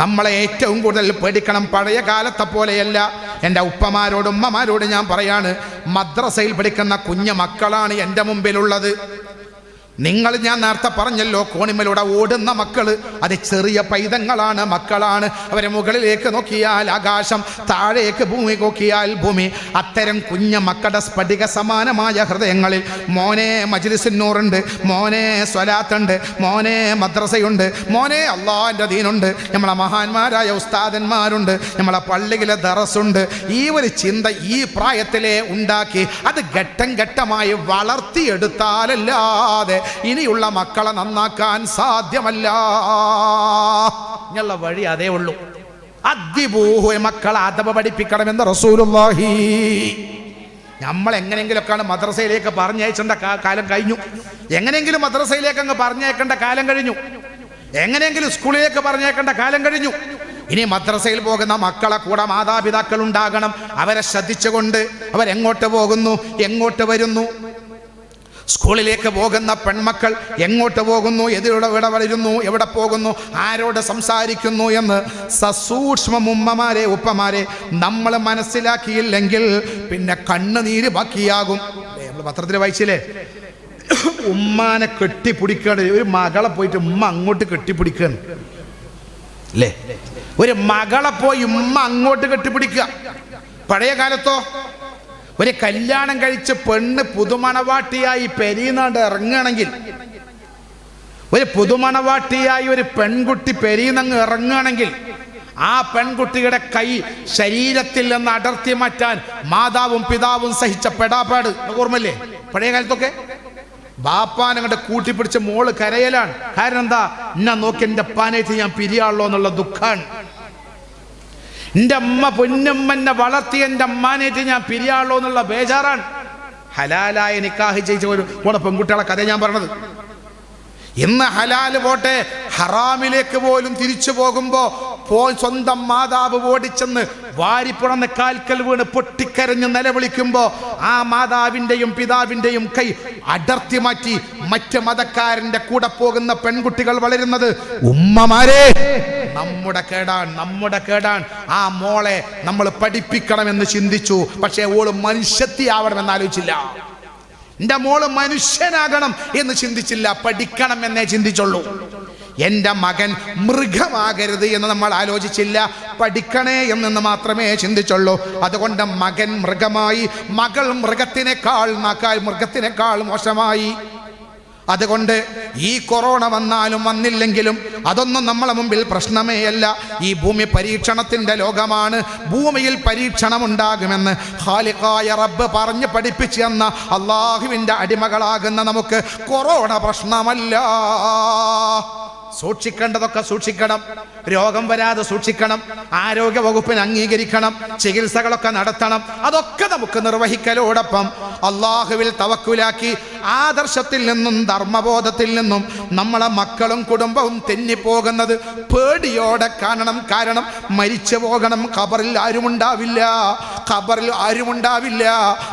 നമ്മളെ ഏറ്റവും കൂടുതൽ പേടിക്കണം പഴയ കാലത്തെ പോലെയല്ല. എന്റെ ഉപ്പമാരോടും ഉമ്മമാരോടും ഞാൻ പറയാണ് മദ്രസയിൽ പഠിക്കുന്ന കുഞ്ഞു മക്കളാണ് എന്റെ മുമ്പിലുള്ളത്. നിങ്ങൾ ഞാൻ നേരത്തെ പറഞ്ഞല്ലോ കോണിമലൂടെ ഓടുന്ന മക്കൾ അത് ചെറിയ പൈതങ്ങളാണ് മക്കളാണ്. അവരെ മുകളിലേക്ക് നോക്കിയാൽ ആകാശം താഴേക്ക് ഭൂമി നോക്കിയാൽ ഭൂമി. അത്തരം കുഞ്ഞ മക്കളുടെ സ്ഫടിക സമാനമായ ഹൃദയങ്ങളിൽ മോനെ മജിലിസിന്നൂറുണ്ട് മോനെ സ്വലാത്തുണ്ട് മോനെ മദ്രസയുണ്ട് മോനെ അള്ളാഹിന്റെ ദീനുണ്ട്. നമ്മളെ മഹാന്മാരായ ഉസ്താദന്മാരുണ്ട് നമ്മളെ പള്ളിയിലെ ദറസുണ്ട്. ഈ ഒരു ചിന്ത ഈ പ്രായത്തിലെ ഉണ്ടാക്കി അത് ഘട്ടം ഘട്ടമായി വളർത്തിയെടുത്താലല്ലാതെ ഇനിയുള്ള മക്കളെ നന്നാക്കാൻ സാധ്യമല്ല. ഇങ്ങുള്ള വഴി അതേ ഉള്ളൂ. അദ്ദിബൂഹു മക്കളെ അഥവ പഠിപ്പിക്കണമെന്ന് റസൂലുള്ളാഹി. നമ്മൾ എങ്ങനെയെങ്കിലുമൊക്കെയാണ് മദ്രസയിലേക്ക് പറഞ്ഞയച്ചേണ്ട കാലം കഴിഞ്ഞു. എങ്ങനെയെങ്കിലും മദ്രസയിലേക്ക് അങ്ങ് പറഞ്ഞേക്കേണ്ട കാലം കഴിഞ്ഞു. എങ്ങനെയെങ്കിലും സ്കൂളിലേക്ക് പറഞ്ഞേക്കേണ്ട കാലം കഴിഞ്ഞു. ഇനി മദ്രസയിൽ പോകുന്ന മക്കളെ കൂടെ മാതാപിതാക്കൾ ഉണ്ടാകണം. അവരെ ശ്രദ്ധിച്ചുകൊണ്ട് അവരെങ്ങോട്ട് പോകുന്നു? എങ്ങോട്ട് വരുന്നു? സ്കൂളിലേക്ക് പോകുന്ന പെൺമക്കൾ എങ്ങോട്ട് പോകുന്നു? എതിരുടെ ഇവിടെ വളരുന്നു എവിടെ പോകുന്നു? ആരോട് സംസാരിക്കുന്നു എന്ന് സസൂക്ഷ്മ ഉമ്മമാരെ ഉപ്പമാരെ നമ്മൾ മനസ്സിലാക്കിയില്ലെങ്കിൽ പിന്നെ കണ്ണുനീര് ബാക്കിയാകും. നമ്മൾ പത്രത്തിൽ വായിച്ചില്ലേ? ഉമ്മാനെ കെട്ടിപ്പിടിക്കണ. ഒരു മകളെ പോയിട്ട് ഉമ്മ അങ്ങോട്ട് കെട്ടിപ്പിടിക്കണം. അല്ലേ ഒരു മകളെ പോയി ഉമ്മ അങ്ങോട്ട് കെട്ടിപ്പിടിക്കുക. പഴയ കാലത്തോ? ഒരു കല്യാണം കഴിച്ച് പെണ്ണ് പുതുമണവാട്ടിയായി പെരീന്നാണ്ട് ഇറങ്ങുകയാണെങ്കിൽ ഒരു പുതുമണവാട്ടിയായി ഒരു പെൺകുട്ടി പെരീന്നങ്ങ് ഇറങ്ങുകയാണെങ്കിൽ ആ പെൺകുട്ടിയുടെ കൈ ശരീരത്തിൽ നിന്ന് അടർത്തി മാറ്റാൻ മാതാവും പിതാവും സഹിച്ച നിങ്ങൾക്ക് ഓർമ്മല്ലേ പഴയ കാലത്തൊക്കെ ബാപ്പാൻ അങ്ങോട്ട് കൂട്ടിപ്പിടിച്ച് മോൾ കരയലാണ്. കാരണം എന്താ? എന്നെ നോക്കി എന്റെ പാനേറ്റ് ഞാൻ പിരിയാളോ എന്നുള്ള ദുഃഖാണ്. എന്റെ അമ്മ പൊന്നമ്മനെ വളർത്തി എന്റെ അമ്മാനേറ്റ് ഞാൻ പിരിയാളോ എന്നുള്ള ബേജാറാണ്. ഹലാലായ നിക്കാഹ് ചെയ്ച്ച ഒരു കൂടെ പെൺകുട്ടികളെ കഥ ഞാൻ പറഞ്ഞത്. ഇന്ന് ഹലാൽ പോട്ടെ ഹറാമിലേക്ക് പോലും തിരിച്ചു പോകുമ്പോ പോ സ്വന്തം മാതാവ് ഓടിച്ചെന്ന് വാരിപ്പുണന്ന് കാൽക്കൽ വീണ് പൊട്ടിക്കരഞ്ഞ് നിലവിളിക്കുമ്പോ ആ മാതാവിന്റെയും പിതാവിന്റെയും കൈ അടർത്തി മാറ്റി മറ്റ് മതക്കാരന്റെ കൂടെ പോകുന്ന പെൺകുട്ടികൾ വളരുന്നത്. ഉമ്മമാരെ നമ്മുടെ കേടാൻ നമ്മുടെ കേടാൻ ആ മോളെ നമ്മൾ പഠിപ്പിക്കണമെന്ന് ചിന്തിച്ചു. പക്ഷേ ഓൾ മനുഷ്യത്തി ആവണമെന്ന് ആലോചിച്ചില്ല. എന്റെ മോൾ മനുഷ്യനാകണം എന്ന് ചിന്തിച്ചില്ല. പഠിക്കണം എന്നേ ചിന്തിച്ചുള്ളൂ. എന്റെ മകൻ മൃഗമാകരുത് എന്ന് നമ്മൾ ആലോചിച്ചില്ല. പഠിക്കണേ എന്നെന്ന് മാത്രമേ ചിന്തിച്ചുള്ളൂ. അതുകൊണ്ട് മകൻ മൃഗമായി മകൾ മൃഗത്തിനേക്കാൾ നക്കാൽ മൃഗത്തിനേക്കാൾ മോശമായി അതുകൊണ്ട് ഈ കൊറോണ വന്നാലും വന്നില്ലെങ്കിലും അതൊന്നും നമ്മളെ മുമ്പിൽ പ്രശ്നമേ അല്ല ഈ ഭൂമി പരീക്ഷണത്തിന്റെ ലോകമാണ്. ഭൂമിയിൽ പരീക്ഷണമുണ്ടാകുമെന്ന് ഖാലിഖായ റബ്ബ് പറഞ്ഞ് പഠിപ്പിച്ചു തന്ന അള്ളാഹുവിന്റെ അടിമകളാകുന്ന നമുക്ക് കൊറോണ പ്രശ്നമല്ല. സൂക്ഷിക്കേണ്ടതൊക്കെ സൂക്ഷിക്കണം. രോഗം വരാതെ സൂക്ഷിക്കണം. ആരോഗ്യ വകുപ്പിന് അംഗീകരിക്കണം. ചികിത്സകളൊക്കെ നടത്തണം. അതൊക്കെ നമുക്ക് നിർവഹിക്കലോടൊപ്പം അള്ളാഹുവിൽ തവക്കുലാക്കി ആദർശത്തിൽ നിന്നും ധർമ്മബോധത്തിൽ നിന്നും നമ്മളെ മക്കളും കുടുംബവും തെന്നിപ്പോകുന്നത് പേടിയോടെ കാണണം. കാരണം മരിച്ചു പോകണം. ഖബറിൽ ആരുമുണ്ടാവില്ല. ഖബറിൽ ആരും ഉണ്ടാവില്ല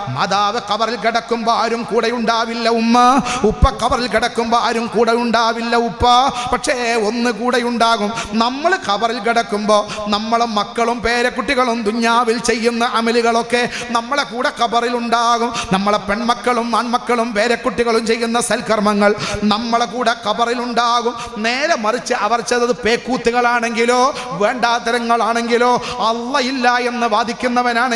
മാതാവ് ഖബറിൽ കിടക്കുമ്പോൾ ആരും കൂടെ ഉണ്ടാവില്ല ഉമ്മ. ഉപ്പ ഖബറിൽ കിടക്കുമ്പോൾ ആരും കൂടെ ഉണ്ടാവില്ല ഉപ്പ. പക്ഷേ ഒന്ന് കൂടെ ഉണ്ടാകും. നമ്മൾ ഖബറിൽ കിടക്കുമ്പോൾ നമ്മളെ മക്കളും പേരക്കുട്ടികളും ദുഞ്ഞാവിൽ ചെയ്യുന്ന അമലുകളൊക്കെ നമ്മളെ കൂടെ ഖബറിൽ ഉണ്ടാകും. നമ്മളെ പെൺമക്കളും ആൺമക്കളും പേരക്കുട്ടികളും ചെയ്യുന്ന സൽക്കർമ്മങ്ങൾ നമ്മളെ കൂടെ ഖബറിൽ ഉണ്ടാകും. നേരെ മറിച്ച് അവർ ചെയ്തത് പേക്കൂത്തുകളാണെങ്കിലോ വേണ്ടാത്തരങ്ങളാണെങ്കിലോ അല്ല ഇല്ല എന്ന്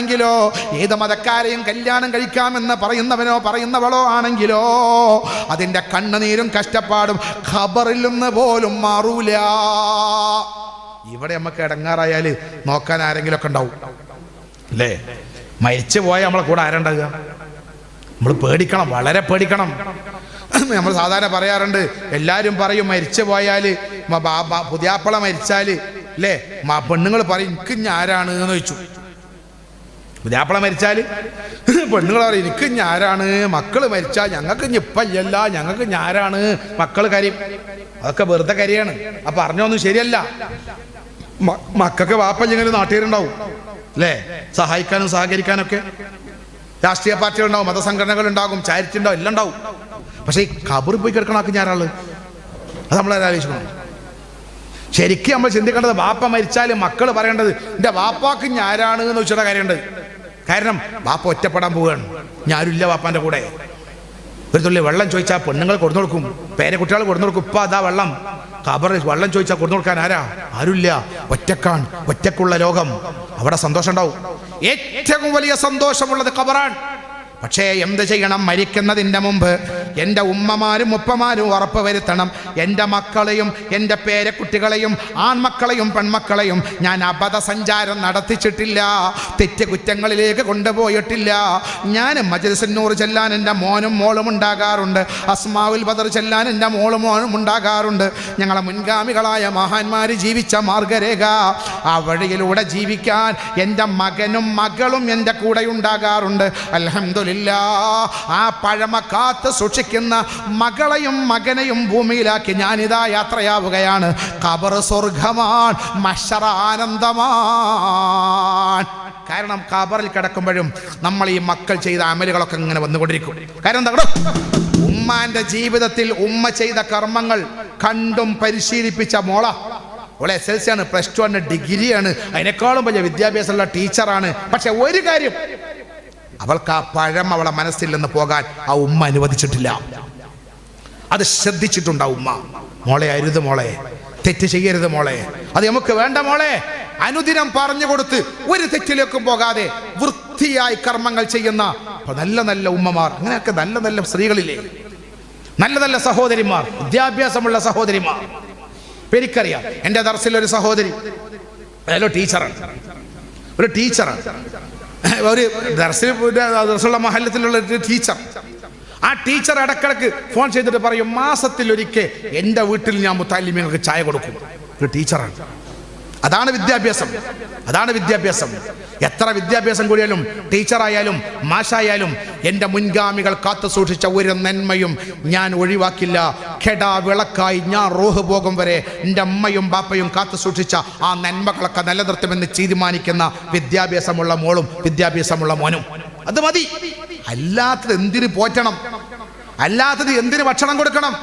വാദിക്കുന്നവനാണെങ്കിലോ ഏത് മതക്കാരെയും കല്യാണം കഴിക്കാമെന്ന് പറയുന്നവനോ പറയുന്നവളോ ആണെങ്കിലോ? അതിന്റെ കണ്ണുനീരും കഷ്ടപ്പാടും ഖബറിൽ നിന്ന് പോലും മാറൂല. ഇവിടെ നമുക്ക് ഇടങ്ങാറായാൽ നോക്കാൻ ആരെങ്കിലും ഒക്കെ ഉണ്ടാവും. അല്ലേ? മരിച്ചു പോയാൽ നമ്മളെ കൂടെ ആരുണ്ടാകുക നമ്മൾ പേടിക്കണം വളരെ പേടിക്കണം. നമ്മൾ സാധാരണ പറയാറുണ്ട് എല്ലാവരും പറയും മരിച്ചു പോയാൽ പുതിയാപ്പള മരിച്ചാൽ അല്ലേ? പെണ്ണുങ്ങൾ പറയും എനിക്ക് ഞാരാണ് എന്ന് ചോദിച്ചു. പുതിയാപ്പള മരിച്ചാൽ പെണ്ണുങ്ങൾ പറയും എനിക്ക് ഞാരാണ് മക്കൾ മരിച്ചാൽ ഞങ്ങൾക്ക് ഞിപ്പല്ലല്ല ഞങ്ങൾക്ക് ഞാരാണ് മക്കൾ കരയും. അതൊക്കെ വെറുതെ കരിയാണ്. ആ പറഞ്ഞൊന്നും ശരിയല്ല. മക്കൾക്ക് വാപ്പല്ലെങ്കിൽ നാട്ടുകാരുണ്ടാവും. അല്ലേ? സഹായിക്കാനും സഹകരിക്കാനൊക്കെ. രാഷ്ട്രീയ പാർട്ടികൾ ഉണ്ടാവും മതസംഘടനകൾ ഉണ്ടാകും ചാരിറ്റി ഉണ്ടാവും എല്ലാം ഉണ്ടാവും. പക്ഷേ ഈ കബറിൽ പോയി കിടക്കണം ആക്കി ഞാനാൾ അത് നമ്മളെ ആലോചിക്കണം. ശരിക്കും നമ്മൾ ചിന്തിക്കേണ്ടത് വാപ്പ മരിച്ചാൽ മക്കൾ പറയേണ്ടത് എന്റെ വാപ്പാക്ക് ഞാരാണ് എന്ന് വെച്ചിട്ടാണ് കാര്യമുണ്ട് കാരണം വാപ്പ ഒറ്റപ്പെടാൻ പോവുകയാണ്. ഞാനില്ല വാപ്പാന്റെ കൂടെ. ഒരു തുള്ളി വെള്ളം ചോദിച്ചാൽ പെണ്ണുങ്ങൾ കൊടുന്നു കൊടുക്കും. പേരെ കുട്ടികൾ കൊടുന്നു കൊടുക്കും. ഇപ്പൊ അതാ വെള്ളം. ഖബർ വെള്ളം ചോദിച്ചാൽ കൊടുന്നു കൊടുക്കാൻ ആരാ? ആരുമില്ല. ഒറ്റക്കാൺ ഒറ്റക്കുള്ള ലോകം. അവിടെ സന്തോഷം ഉണ്ടാവും. ഏറ്റവും വലിയ സന്തോഷമുള്ളത് ഖബറാണ്. പക്ഷേ എന്ത് ചെയ്യണം? മരിക്കുന്നതിന്റെ മുമ്പ് എന്റെ ഉമ്മമാരും ഉപ്പമാരും ഉറപ്പ് വരുത്തണം. എന്റെ മക്കളെയും എന്റെ പേരക്കുട്ടികളെയും ആൺമക്കളെയും പെൺമക്കളെയും ഞാൻ അബദ്ധസഞ്ചാരം നടത്തിച്ചിട്ടില്ല. തെറ്റ് കുറ്റങ്ങളിലേക്ക് കൊണ്ടുപോയിട്ടില്ല. ഞാൻ മജലിസന്നൂർ ചെല്ലാൻ എന്റെ മോനും മോളും ഉണ്ടാകാറുണ്ട്. അസ്മാവുൽ ബദർ ചെല്ലാൻ എന്റെ മോളും മോനും ഉണ്ടാകാറുണ്ട്. ഞങ്ങളെ മുൻഗാമികളായ മഹാന്മാർ ജീവിച്ച മാർഗരേഖ. ആ വഴിയിലൂടെ ജീവിക്കാൻ എന്റെ മകനും മകളും എന്റെ കൂടെ ഉണ്ടാകാറുണ്ട്. അലഹമില്ല ആ പഴമ കാത്ത് സൂക്ഷിക്കുന്ന മകളെയും മകനെയും ഭൂമിയിലാക്കി ഞാനിതാ യാത്രയാവുകയാണ്. കബർ സ്വർഗമാണ് മഷറ ആനന്ദമാണ്. കാരണം കബറിൽ കിടക്കുമ്പോഴും നമ്മൾ ഈ മക്കൾ ചെയ്ത അമലുകളൊക്കെ ഇങ്ങനെ വന്നുകൊണ്ടിരിക്കും. കാരണം എന്താ? ഉമ്മാന്റെ ജീവിതത്തിൽ ഉമ്മ ചെയ്ത കർമ്മങ്ങൾ കണ്ടും പരിശീലിപ്പിച്ച മോള. അവളെ എസ് എൽ സി ആണ് പ്ലസ് ടു ആണ് ഡിഗ്രിയാണ്. അതിനേക്കാളും വലിയ വിദ്യാഭ്യാസമുള്ള ടീച്ചറാണ്. പക്ഷെ ഒരു കാര്യം അവൾക്ക് ആ പഴം അവളെ മനസ്സിൽ നിന്ന് പോകാൻ ആ ഉമ്മ അനുവദിച്ചിട്ടില്ല. അത് ശ്രദ്ധിച്ചിട്ടുണ്ട് ആ ഉമ്മ. മോളെ അരുത് മോളെ. തെറ്റ് ചെയ്യരുത് മോളെ. അത് നമുക്ക് വേണ്ട മോളെ. അനുദിനം പറഞ്ഞു കൊടുത്ത് ഒരു തെറ്റിലേക്കും പോകാതെ വൃത്തിയായി കർമ്മങ്ങൾ ചെയ്യുന്ന നല്ല നല്ല ഉമ്മമാർ. അങ്ങനെയൊക്കെ നല്ല നല്ല സ്ത്രീകളില്ലേ? നല്ല നല്ല സഹോദരിമാർ. വിദ്യാഭ്യാസമുള്ള സഹോദരിമാർ. എനിക്കറിയാം. എന്റെ ദർസിൽ ഒരു സഹോദരി അയാളോ ടീച്ചറാണ്. ഒരു ടീച്ചറാണ്. ഒരു ദർസിൽ ദർസുള്ള മഹല്ലത്തിലുള്ള ഒരു ടീച്ചർ ആ ടീച്ചർ ഇടക്കിടക്ക് ഫോൺ ചെയ്തിട്ട് പറയും മാസത്തിൽ ഒരിക്കൽ എന്റെ വീട്ടിൽ ഞാൻ മുത്താലിമീങ്ങൾക്ക് ചായ കൊടുക്കും. ഒരു ടീച്ചറാണ് അതാണ് വിദ്യാഭ്യാസം. അതാണ് വിദ്യാഭ്യാസം. എത്ര വിദ്യാഭ്യാസം കൂടിയാലും ടീച്ചറായാലും മാഷായാലും എന്റെ മുൻഗാമികൾ കാത്തു സൂക്ഷിച്ച ഒരു നന്മയും ഞാൻ ഒഴിവാക്കില്ല. കെടാ വിളക്കായി ഞാൻ റോഹ് പോകും വരെ എന്റെ അമ്മയും ബാപ്പയും കാത്തു സൂക്ഷിച്ച ആ നന്മകളൊക്കെ നിലനിർത്തുമെന്ന് തീരുമാനിക്കുന്ന വിദ്യാഭ്യാസമുള്ള മോളും വിദ്യാഭ്യാസമുള്ള മോനും. അത് മതി. അല്ലാത്തത് എന്തിന് പോറ്റണം? അല്ലാത്തത് എന്തിന് ഭക്ഷണം കൊടുക്കണം?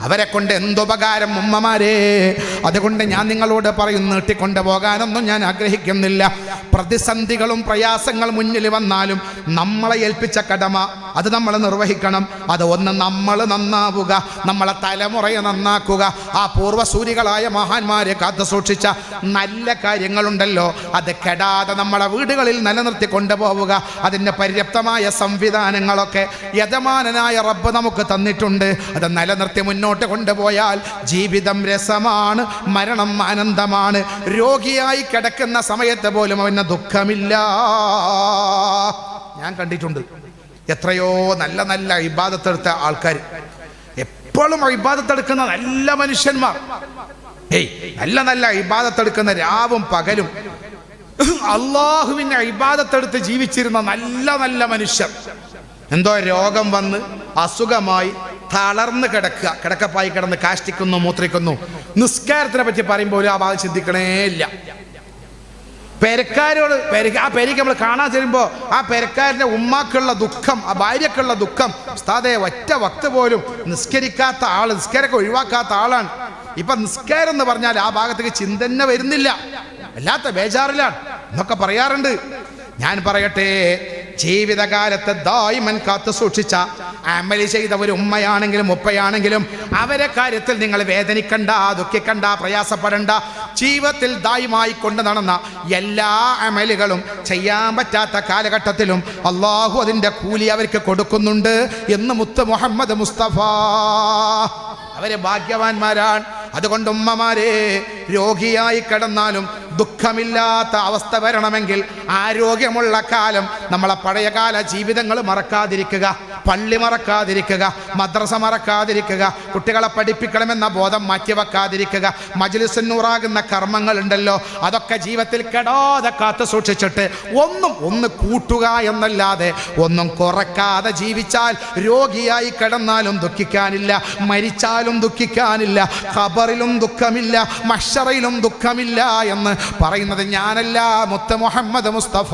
അവരെ കൊണ്ട് എന്തുപകാരം ഉമ്മമാരെ? അതുകൊണ്ട് ഞാൻ നിങ്ങളോട് പറയും നീട്ടിക്കൊണ്ട് പോകാനൊന്നും ഞാൻ ആഗ്രഹിക്കുന്നില്ല. പ്രതിസന്ധികളും പ്രയാസങ്ങൾ മുന്നിൽ വന്നാലും നമ്മളെ ഏൽപ്പിച്ച കടമ അത് നമ്മൾ നിർവഹിക്കണം. അത് ഒന്ന് നമ്മൾ നന്നാവുക നമ്മളെ തലമുറയെ നന്നാക്കുക. ആ പൂർവസൂരികളായ മഹാന്മാരെ കാത്തു സൂക്ഷിച്ച നല്ല കാര്യങ്ങളുണ്ടല്ലോ. അത് കെടാതെ നമ്മളെ വീടുകളിൽ നിലനിർത്തി കൊണ്ടുപോവുക. അതിന്റെ പര്യാപ്തമായ സംവിധാനങ്ങളൊക്കെ യജമാനനായ റബ്ബ് നമുക്ക് തന്നിട്ടുണ്ട്. അത് നിലനിർത്തി മുന്നോട്ട് കൊണ്ടുപോയാൽ ജീവിതം രസമാണ്. മരണം ആനന്ദമാണ് രോഗിയായി കിടക്കുന്ന സമയത്ത് പോലും അവന് ദുഃഖമില്ല. ഞാൻ കണ്ടിട്ടുണ്ട്. എത്രയോ നല്ല നല്ല ഇബാദത്തെടുത്ത ആൾക്കാർ. എപ്പോഴും ഇബാദത്തെടുക്കുന്ന നല്ല മനുഷ്യന്മാർ. ഏയ് നല്ല നല്ല ഇബാദത്തെടുക്കുന്ന രാവും പകലും. അള്ളാഹുവിന്റെ ഇബാദത്തെടുത്ത് ജീവിച്ചിരുന്ന നല്ല നല്ല മനുഷ്യർ. എന്തോ രോഗം വന്ന് അസുഖമായി തളർന്ന് കിടക്കുക. കിടക്കപ്പായി കിടന്ന് കാഷ്ടിക്കുന്നു മൂത്രിക്കുന്നു. നിസ്കാരത്തിനെ പറ്റി പറയുമ്പോൾ ആ ഭാഗം ചിന്തിക്കണേ ഇല്ല. പെരക്കാരോട് പെരക്ക ആ പെരിക്ക് നമ്മൾ കാണാൻ ചെല്ലുമ്പോൾ ആ പെരക്കാരന്റെ ഉമ്മാക്കുള്ള ദുഃഖം ആ ഭാര്യക്കുള്ള ദുഃഖം ഉസ്താദെ ഒറ്റ വക്ത് പോലും നിസ്കരിക്കാത്ത ആൾ നിസ്കാരമൊക്കെ ഒഴിവാക്കാത്ത ആളാണ്. ഇപ്പൊ നിസ്കാരം എന്ന് പറഞ്ഞാൽ ആ ഭാഗത്തേക്ക് ചിന്ത തന്നെ വരുന്നില്ല. അല്ലാത്ത ബേജാറിലാണ്. എന്നൊക്കെ പറയാറുണ്ട്. ഞാൻ പറയട്ടെ ജീവിതകാലത്ത് ദായ്മൻ കാത്തു സൂക്ഷിച്ച അമലി ചെയ്ത ഒരു ഉമ്മയാണെങ്കിലും ഉപ്പയാണെങ്കിലും അവരെ കാര്യത്തിൽ നിങ്ങൾ വേദനിക്കണ്ട ദുഃഖിക്കണ്ട പ്രയാസപ്പെടണ്ട. ജീവിതത്തിൽ ദായുമായി കൊണ്ട് നടന്ന എല്ലാ അമലുകളും ചെയ്യാൻ പറ്റാത്ത കാലഘട്ടത്തിലും അള്ളാഹു അതിന്റെ കൂലി അവർക്ക് കൊടുക്കുന്നുണ്ട് എന്ന് മുത്ത് മുഹമ്മദ് മുസ്തഫ. അവരെ ഭാഗ്യവാന്മാരാണ്. അതുകൊണ്ട് ഉമ്മമാരെ രോഗിയായി കിടന്നാലും ദുഃഖമില്ലാത്ത അവസ്ഥ വരണമെങ്കിൽ ആരോഗ്യമുള്ള കാലം നമ്മളെ പഴയകാല ജീവിതങ്ങൾ മറക്കാതിരിക്കുക. പള്ളി മറക്കാതിരിക്കുക മദ്രസ മറക്കാതിരിക്കുക കുട്ടികളെ പഠിപ്പിക്കണമെന്ന ബോധം മാറ്റിവെക്കാതിരിക്കുക കർമ്മങ്ങൾ ഉണ്ടല്ലോ അതൊക്കെ ജീവിതത്തിൽ കെടാതെ കാത്തു സൂക്ഷിച്ചിട്ട് ഒന്നും ഒന്ന് കൂട്ടുക എന്നല്ലാതെ ഒന്നും കുറക്കാതെ ജീവിച്ചാൽ രോഗിയായി കിടന്നാലും ദുഃഖിക്കാനില്ല മരിച്ചാലും ദുഃഖിക്കാനില്ല ഖബറിലും ദുഃഖമില്ല മഷറയിലും ദുഃഖമില്ല എന്ന് പറയുന്നത് ഞാനല്ല മുത്ത മുഹമ്മദ് മുസ്തഫ.